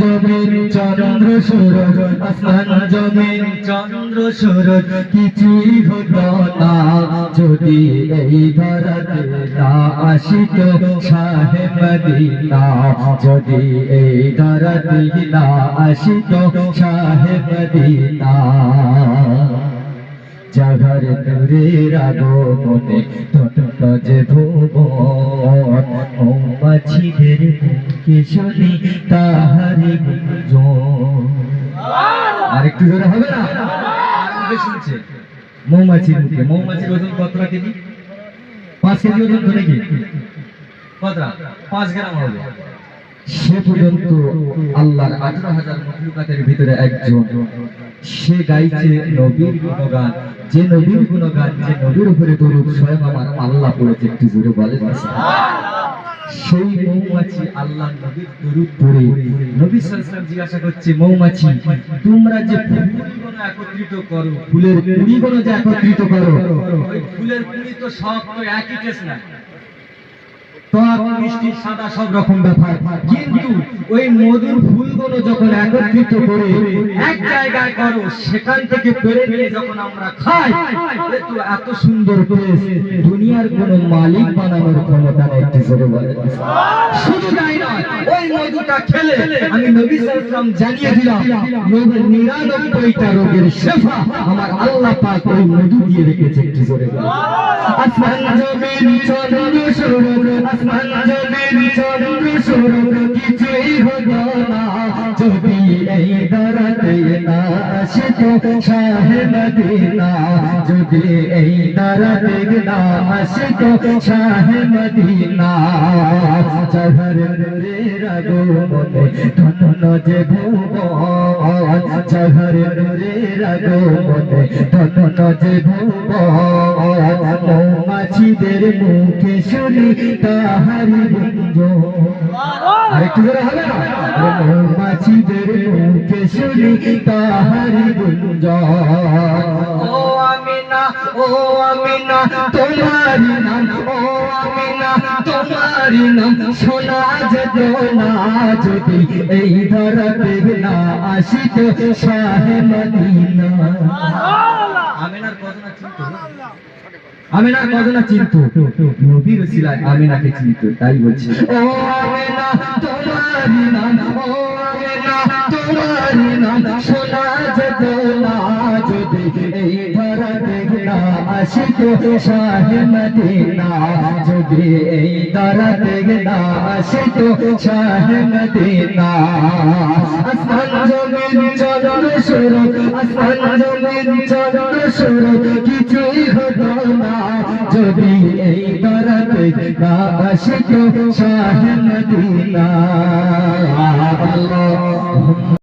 জমিন চন্দ্র সুরজ, আসমান জমিন চন্দ্র সুরজ, কিছুই হতো না। যদি এই ধরাতে না আসিত সাহেব মদিনা, যদি এই ধরাতে না আসিত সাহেব মদিনা। জাগার দূরের আগমনে তত যে ভুবন মুখে শুনি তাহারি গুঞ্জন। আর একটু জোরে হবে না? শুনছে। মৌমাছির মুখে। মৌমাছির ওজন কতটা কেজি? পাঁচ কেজি ওজন ধরে কি? কতটা? পাঁচ গ্রাম হবে। সে পর্যন্ত আল্লাহর আঠারো হাজার মখলুকাতের ভিতরে একজন। সে গাইছে নবীর যে নবীর গুণগান, যে নবীর উপরে দরুদ স্বয়ং আমার আল্লাহ পড়েছে একটু জোরে সেই মৌমাছি আল্লাহ নবীর দরুদ পড়ে, নবী জিজ্ঞাসা করছে, মৌমাছি, তোমরা যে একত্রিত করো, ফুলের কুড়িগুলো যে একত্রিত করো ফুলের কুড়ি তো সব তো একই কেস না। মিষ্টি, সাদা সব রকম ব্যাপার। কিন্তু ওই মধুর ফুলগুলো যখন একত্রিত করে এক জায়গায় করো সেখান থেকে পেরে নিয়ে যখন আমরা খাই তো এত সুন্দর টেস্ট দুনিয়ার কোনো মালিক বানানোর ক্ষমতা নেই বলে শুধু তাই নয়, ওই খেলে আমি নবী সাল্লাল্লাহু জানিয়ে দিলাম নিরানব্বইটা রোগের শেফা আমার আল্লাহ পাক ওই মধু দিয়ে রেখেছে আসমান জমিন আসমান জমিন কিছুই না। যদি এই দরাতে না আসতো শাহে মদিনা যদি এই দরাতে না আসতো শাহে মদিনা চহর রে রাগো মনে, ধন যে ভুবন মৌমাছিদের মুখে শুনি তাহারি গুঞ্জ আরেকটু জোরে হবে মৌমাছিদের মুখে শুনি তাহারি গুঞ্জন ও আমিনা তোমারি নাম, ও আমিনা তোমারি নাম। যদি এই না আসিত শাহে মদিনা। আমিনার কজনা নবীর আমিনাকে চিনতো, তাই বলছি। ও আমিনা তোমারি নাম, ও আমিনা তোমারি নাম। শোনা যেত না যদি এই ধরাতে আসিত শাহে মদিনা, যদি এই ধরাতে না আসিত শাহে মদিনা। আসমান জমিন চন্দ্র সূরজ আসমান জমিন চন্দ্র সূরজ কিছুই হতো না। যদি এই ধরাতে না আসিত শাহে মদিনা। আল্লাহ।